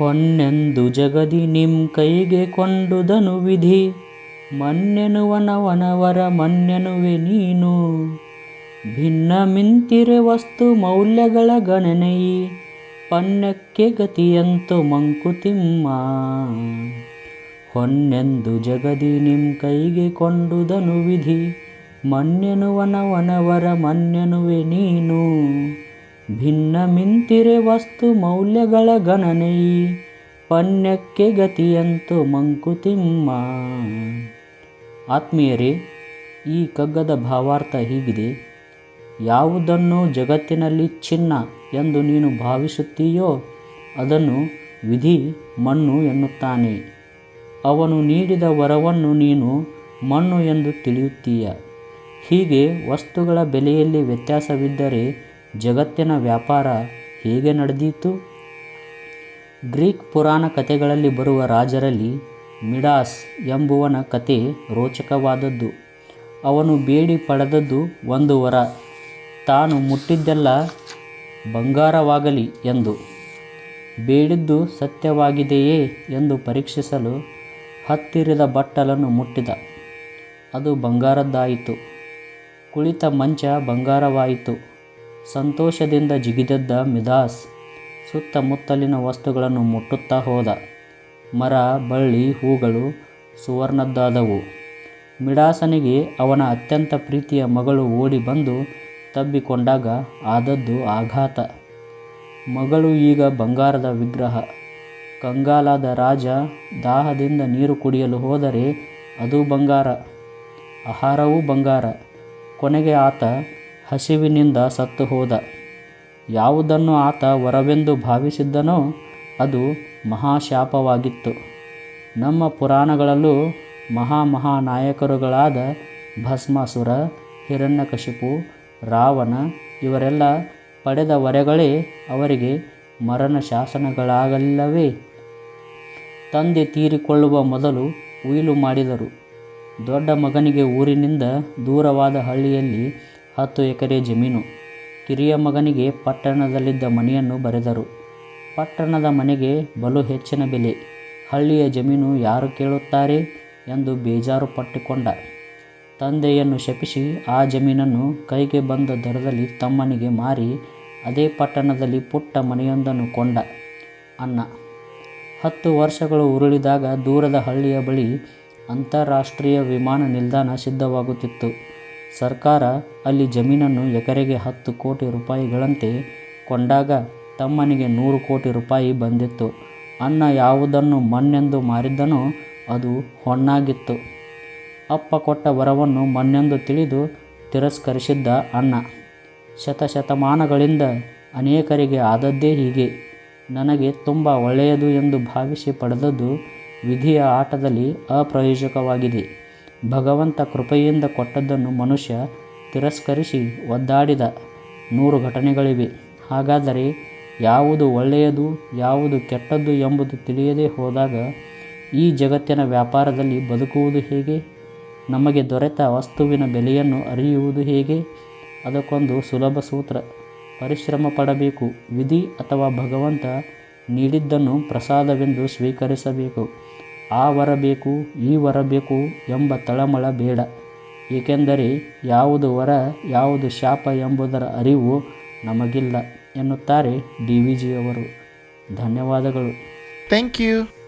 ಹೊನ್ನೆಂದು ಜಗದಿ ನಿಮ್ ಕೈಗೆ ಕೊಂಡುದನು ವಿಧಿ. ಮನ್ನೆನುವನವನವರ ಮನ್ನೆನುವೆ ನೀನು. ಭಿನ್ನ ಮಿಂತಿರೆ ವಸ್ತು ಮೌಲ್ಯಗಳ ಗಣನೆಯಿ. ಪನ್ನಕ್ಕೆ ಗತಿಯಂತು ಮಂಕುತಿಮ್ಮ. ಹೊನ್ನೆಂದು ಜಗದಿ ನಿಮ್ ಕೈಗೆ ಕೊಂಡುದನು ವಿಧಿ. ಮನ್ನೆನುವನವನವರ ಮನ್ನೆನುವೆ ನೀನು. ಭಿನ್ನ ಮಿಂತಿರೆ ವಸ್ತು ಮೌಲ್ಯಗಳ ಗಣನೆಯಿ ಪನ್ಯಕ್ಕೆ ಗತಿಯಂತು ಮಂಕುತಿಮ್ಮ. ಆತ್ಮೀಯರೇ, ಈ ಕಗ್ಗದ ಭಾವಾರ್ಥ ಹೀಗಿದೆ. ಯಾವುದನ್ನು ಜಗತ್ತಿನಲ್ಲಿ ಚಿನ್ನ ಎಂದು ನೀನು ಭಾವಿಸುತ್ತೀಯೋ, ಅದನ್ನು ವಿಧಿ ಮಣ್ಣು ಎನ್ನುತ್ತಾನೆ. ಅವನು ನೀಡಿದ ವರವನ್ನು ನೀನು ಮಣ್ಣು ಎಂದು ತಿಳಿಯುತ್ತೀಯ. ಹೀಗೆ ವಸ್ತುಗಳ ಬೆಲೆಯಲ್ಲಿ ವ್ಯತ್ಯಾಸವಿದ್ದರೆ ಜಗತ್ತಿನ ವ್ಯಾಪಾರ ಹೇಗೆ ನಡೆದೀತು? ಗ್ರೀಕ್ ಪುರಾಣ ಕಥೆಗಳಲ್ಲಿ ಬರುವ ರಾಜರಲ್ಲಿ ಮಿಡಾಸ್ ಎಂಬುವನ ಕತೆ ರೋಚಕವಾದದ್ದು. ಅವನು ಬೇಡಿ ಪಡೆದದ್ದು ಒಂದು ವರ. ತಾನು ಮುಟ್ಟಿದ್ದೆಲ್ಲ ಬಂಗಾರವಾಗಲಿ ಎಂದು. ಬೇಡಿದ್ದು ಸತ್ಯವಾಗಿದೆಯೇ ಎಂದು ಪರೀಕ್ಷಿಸಲು ಹತ್ತಿರದ ಬಟ್ಟಲನ್ನು ಮುಟ್ಟಿದ. ಅದು ಬಂಗಾರದ್ದಾಯಿತು. ಕುಳಿತ ಮಂಚ ಬಂಗಾರವಾಯಿತು. ಸಂತೋಷದಿಂದ ಜಿಗಿದದ್ದ ಮಿದಾಸ್ ಸುತ್ತಮುತ್ತಲಿನ ವಸ್ತುಗಳನ್ನು ಮುಟ್ಟುತ್ತಾ ಹೋದ. ಮರ, ಬಳ್ಳಿ, ಹೂಗಳು ಸುವರ್ಣದ್ದಾದವು. ಮಿಡಾಸನಿಗೆ ಅವನ ಅತ್ಯಂತ ಪ್ರೀತಿಯ ಮಗಳು ಓಡಿ ಬಂದು ತಬ್ಬಿಕೊಂಡಾಗ ಆದದ್ದು ಆಘಾತ. ಮಗಳು ಈಗ ಬಂಗಾರದ ವಿಗ್ರಹ. ಕಂಗಾಲಾದ ರಾಜ ದಾಹದಿಂದ ನೀರು ಕುಡಿಯಲು ಹೋದರೆ ಅದು ಬಂಗಾರ. ಆಹಾರವೂ ಬಂಗಾರ. ಕೊನೆಗೆ ಆತ ಹಸಿವಿನಿಂದ ಸತ್ತು ಹೋದ. ಯಾವುದನ್ನು ಆತ ವರವೆಂದು ಭಾವಿಸಿದ್ದನೋ ಅದು ಮಹಾಶಾಪವಾಗಿತ್ತು. ನಮ್ಮ ಪುರಾಣಗಳಲ್ಲೂ ಮಹಾಮಹಾನಾಯಕರುಗಳಾದ ಭಸ್ಮಾಸುರ, ಹಿರಣ್ಯಕಶಿಪು, ರಾವಣ ಇವರೆಲ್ಲ ಪಡೆದ ವರೆಗಳೇ ಅವರಿಗೆ ಮರಣ ಶಾಸನಗಳಾಗಲಿಲ್ಲವೇ ತಂದೆ ತೀರಿಕೊಳ್ಳುವ ಮೊದಲು ಉಯಿಲು ಮಾಡಿದರು. ದೊಡ್ಡ ಮಗನಿಗೆ ಊರಿನಿಂದ ದೂರವಾದ ಹಳ್ಳಿಯಲ್ಲಿ ಹತ್ತು ಎಕರೆ ಜಮೀನು. ಕಿರಿಯ ಮಗನಿಗೆ ಪಟ್ಟಣದಲ್ಲಿದ್ದ ಮನೆಯನ್ನು ಬರೆದರು. ಪಟ್ಟಣದ ಮನೆಗೆ ಬಲು ಹೆಚ್ಚಿನ ಬೆಲೆ. ಹಳ್ಳಿಯ ಜಮೀನು ಯಾರು ಕೇಳುತ್ತಾರೆ ಎಂದು ಬೇಜಾರು ಪಟ್ಟುಕೊಂಡ. ತಂದೆಯನ್ನು ಶಪಿಸಿ ಆ ಜಮೀನನ್ನು ಕೈಗೆ ಬಂದ ದರದಲ್ಲಿ ತಮ್ಮನಿಗೆ ಮಾರಿ ಅದೇ ಪಟ್ಟಣದಲ್ಲಿ ಪುಟ್ಟ ಮನೆಯೊಂದನ್ನು ಕೊಂಡ. ಅನ್ನ. ಹತ್ತು ವರ್ಷಗಳು ಉರುಳಿದಾಗ ದೂರದ ಹಳ್ಳಿಯ ಬಳಿ ಅಂತಾರಾಷ್ಟ್ರೀಯ ವಿಮಾನ ನಿಲ್ದಾಣ ಸಿದ್ಧವಾಗುತ್ತಿತ್ತು. ಸರ್ಕಾರ ಅಲ್ಲಿ ಜಮೀನನ್ನು ಎಕರೆಗೆ ಹತ್ತು ಕೋಟಿ ರೂಪಾಯಿಗಳಂತೆ ಕೊಂಡಾಗ ತಮ್ಮನಿಗೆ ನೂರು ಕೋಟಿ ರೂಪಾಯಿ ಬಂದಿತ್ತು. ಅನ್ನ ಯಾವುದನ್ನು ಮಣ್ಣೆಂದು ಮಾರಿದ್ದನೋ ಅದು ಹೊಣ್ಣಾಗಿತ್ತು. ಅಪ್ಪ ಕೊಟ್ಟ ವರವನ್ನು ಮಣ್ಣೆಂದು ತಿಳಿದು ತಿರಸ್ಕರಿಸಿದ್ದ ಅಣ್ಣ ಶತಶತಮಾನಗಳಿಂದ ಅನೇಕರಿಗೆ ಆದದ್ದೇ ಹೀಗೆ. ನನಗೆ ತುಂಬ ಒಳ್ಳೆಯದು ಎಂದು ಭಾವಿಸಿ ಪಡೆದದ್ದು ವಿಧಿಯ ಆಟದಲ್ಲಿ ಅಪ್ರಯೋಜಕವಾಗಿದೆ. ಭಗವಂತ ಕೃಪೆಯಿಂದ ಕೊಟ್ಟದ್ದನ್ನು ಮನುಷ್ಯ ತಿರಸ್ಕರಿಸಿ ಒದ್ದಾಡಿದ ನೂರು ಘಟನೆಗಳಿವೆ. ಹಾಗಾದರೆ ಯಾವುದು ಒಳ್ಳೆಯದು, ಯಾವುದು ಕೆಟ್ಟದ್ದು ಎಂಬುದು ತಿಳಿಯದೇ ಹೋದಾಗ ಈ ಜಗತ್ತಿನ ವ್ಯಾಪಾರದಲ್ಲಿ ಬದುಕುವುದು ಹೇಗೆ? ನಮಗೆ ದೊರೆತ ವಸ್ತುವಿನ ಬೆಲೆಯನ್ನು ಅರಿಯುವುದು ಹೇಗೆ? ಅದಕ್ಕೊಂದು ಸುಲಭ ಸೂತ್ರ. ಪರಿಶ್ರಮ ಪಡಬೇಕು. ವಿಧಿ ಅಥವಾ ಭಗವಂತ ನೀಡಿದ್ದನ್ನು ಪ್ರಸಾದವೆಂದು ಸ್ವೀಕರಿಸಬೇಕು. ಆ ವರ ಬೇಕು ಈ ವರ ಬೇಕು ಎಂಬ ತಳಮಳ ಬೇಡ. ಏಕೆಂದರೆ ಯಾವುದು ವರ, ಯಾವುದು ಶಾಪ ಎಂಬುದರ ಅರಿವು ನಮಗಿಲ್ಲ ಎನ್ನುತ್ತಾರೆ ಡಿ ವಿ ಜಿಯವರು. ಧನ್ಯವಾದಗಳು. Thank you.